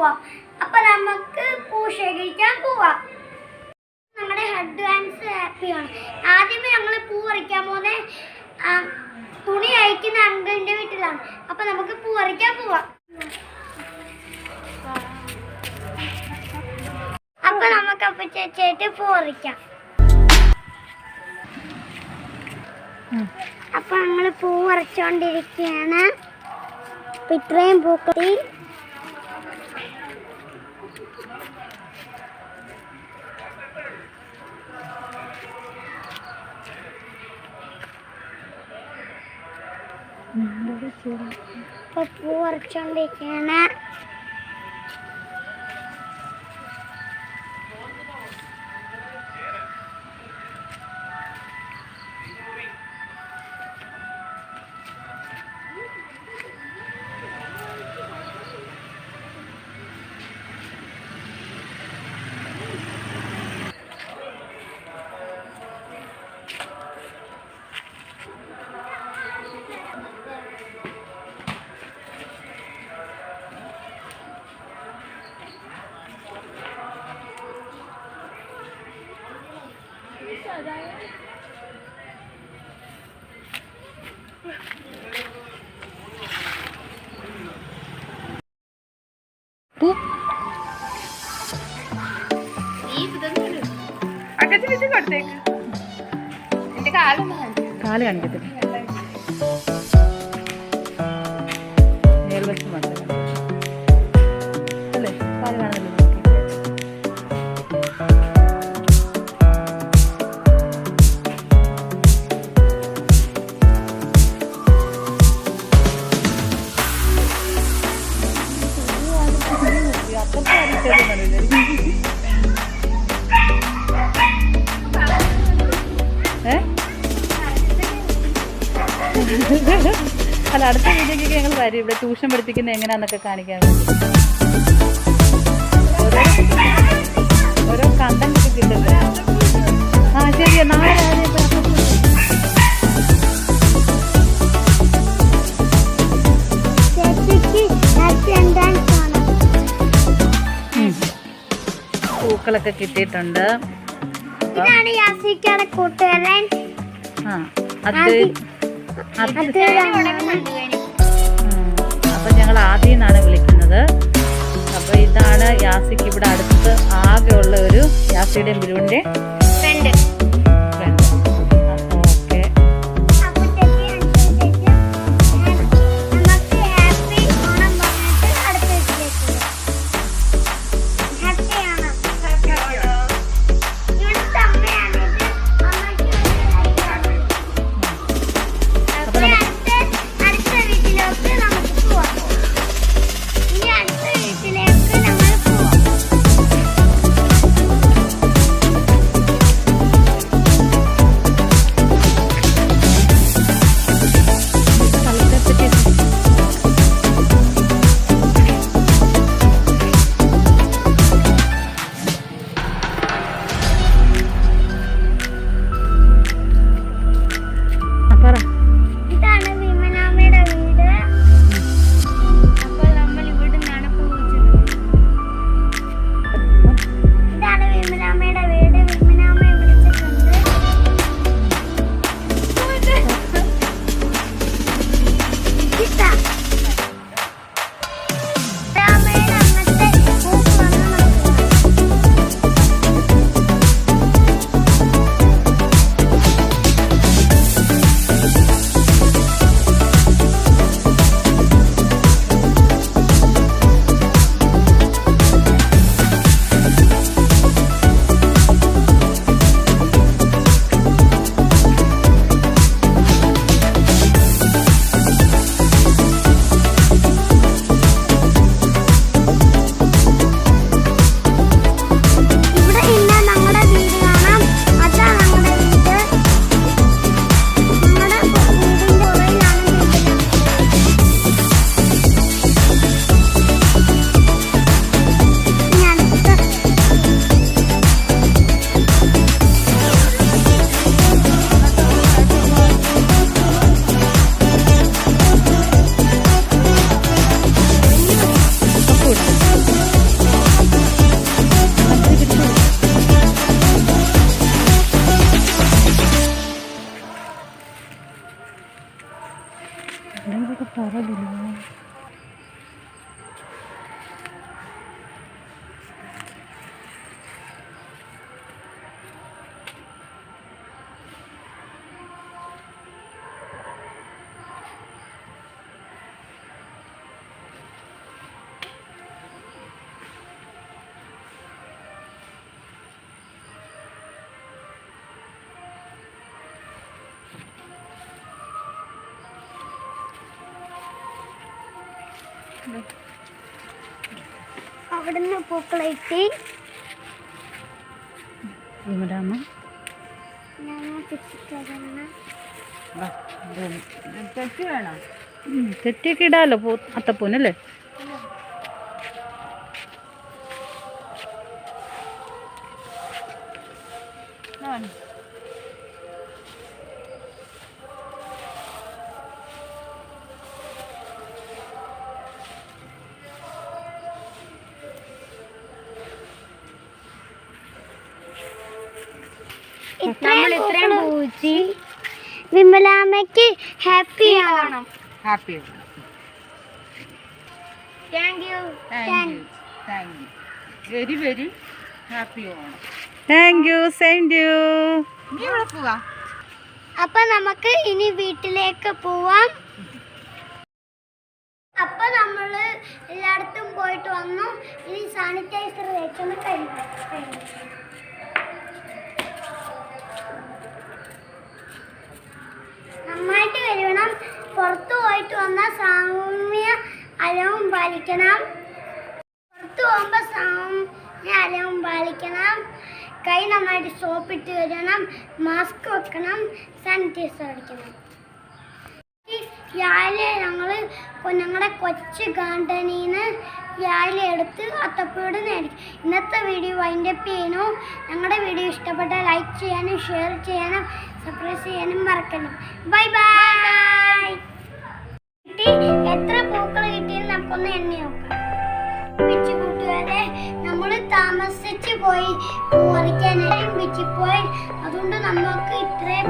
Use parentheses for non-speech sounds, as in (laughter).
പോവാം. അപ്പൊ നമുക്ക് പൂ ശേഖരിക്കാൻ പോവാം. നമ്മുടെ ഹെഡ് ഹാൻഡ്സ് ഹാപ്പിയാണ് ആദ്യമേ ഞങ്ങൾ പൂ പറിക്കാൻ പോകുന്ന തുണി അയക്കുന്ന അങ്കിളിന്റെ വീട്ടിലാണ്. അപ്പൊ നമുക്ക് പൂ പറിക്കാൻ പോവാം. അപ്പൊ നമുക്ക് അപ്പൊ ചേച്ചിയായിട്ട് പൂ പറിക്കാം. അപ്പൊ ഞങ്ങൾ പൂ പറിച്ചോണ്ടിരിക്കുകയാണ് ഇത്രയും പൂക്കളി ഇപ്പൊ പൂ കാൽ കാണിക്കത്തില്ല മാത്രം അല്ലേ കാൽ കാണുന്നില്ല (laughs) അല്ല അടുത്ത വീഡിയോക്കൊക്കെ ഞങ്ങൾ വരും. ഇവിടെ ട്യൂഷൻ പഠിപ്പിക്കുന്നത് എങ്ങനെയാന്നൊക്കെ കാണിക്കാൻ വേണ്ടി. പൂക്കളൊക്കെ കിട്ടിയിട്ടുണ്ട്. ഇതാണ് യാസിക്കാണ് കൂട്ടുകാരൻ. ആ അത്. അപ്പൊ ഞങ്ങൾ ആദ്യം എന്നാണ് വിളിക്കുന്നത്. അപ്പൊ ഇതാണ് യാസിക്ക് ഇവിടെ അടുത്ത് ആകെയുള്ള ഒരു യാസിയുടെയും ബിരുവിന്റെ তারা বলি അവിടുന്ന് പൂക്കളിട്ട് ഉം, തെറ്റിയൊക്കെ ഇടാലോ പൂ അത്തപ്പൂനല്ലേ? നമ്മൾ ഇത്രയും പൂച്ചി വിമലാമ്മയ്ക്ക് ഹാപ്പി ആവണം. Happy thank you thank you thank you very very. Happy Onam thank you same you നീ ഇവിടെ പോവാ. അപ്പൊ നമുക്ക് ഇനി വീട്ടിലേക്ക് പോവാം. അപ്പൊ നമ്മൾ എല്ലായിടത്തും പോയിട്ട് വന്നു. ഇനി സാനിറ്റൈസർ വെച്ചൊന്ന് കഴിഞ്ഞു നന്നായിട്ട് കഴുകണം പുറത്തു പോയിട്ട് വന്നാൽ സാമ്യ അലവും പാലിക്കണം. പുറത്തു പോകുമ്പോൾ സമയം പാലിക്കണം. കൈ നന്നായിട്ട് സോപ്പിട്ട് കഴുകണം. മാസ്ക് വെക്കണം. സാനിറ്റൈസർ അടിക്കണം. രാവിലെ ഞങ്ങൾ ഞങ്ങളുടെ കൊച്ചു ഗാർഡനിൽ നിന്ന് രാവിലെ എടുത്ത് അത്തപ്പൂട് നേടി ഇന്നത്തെ വീഡിയോ വൈൻഡപ്പ് ചെയ്യണോ ഞങ്ങളുടെ വീഡിയോ ഇഷ്ടപ്പെട്ട ലൈക്ക് ചെയ്യാനും ഷെയർ ചെയ്യാനും സബ്സ്ക്രൈബ് ചെയ്യാനും മറക്കണം ബൈ ബൈ. എത്ര പൂക്കൾ കിട്ടിയെന്ന് നമുക്കൊന്ന് എണ്ണി നോക്കാം. പിച്ചു കൂട്ടുകാരെ നമ്മൾ താമസിച്ച് പോയി പൂ പറിക്കാനായിട്ടും പോയി അതുകൊണ്ട് നമുക്ക് ഇത്രയും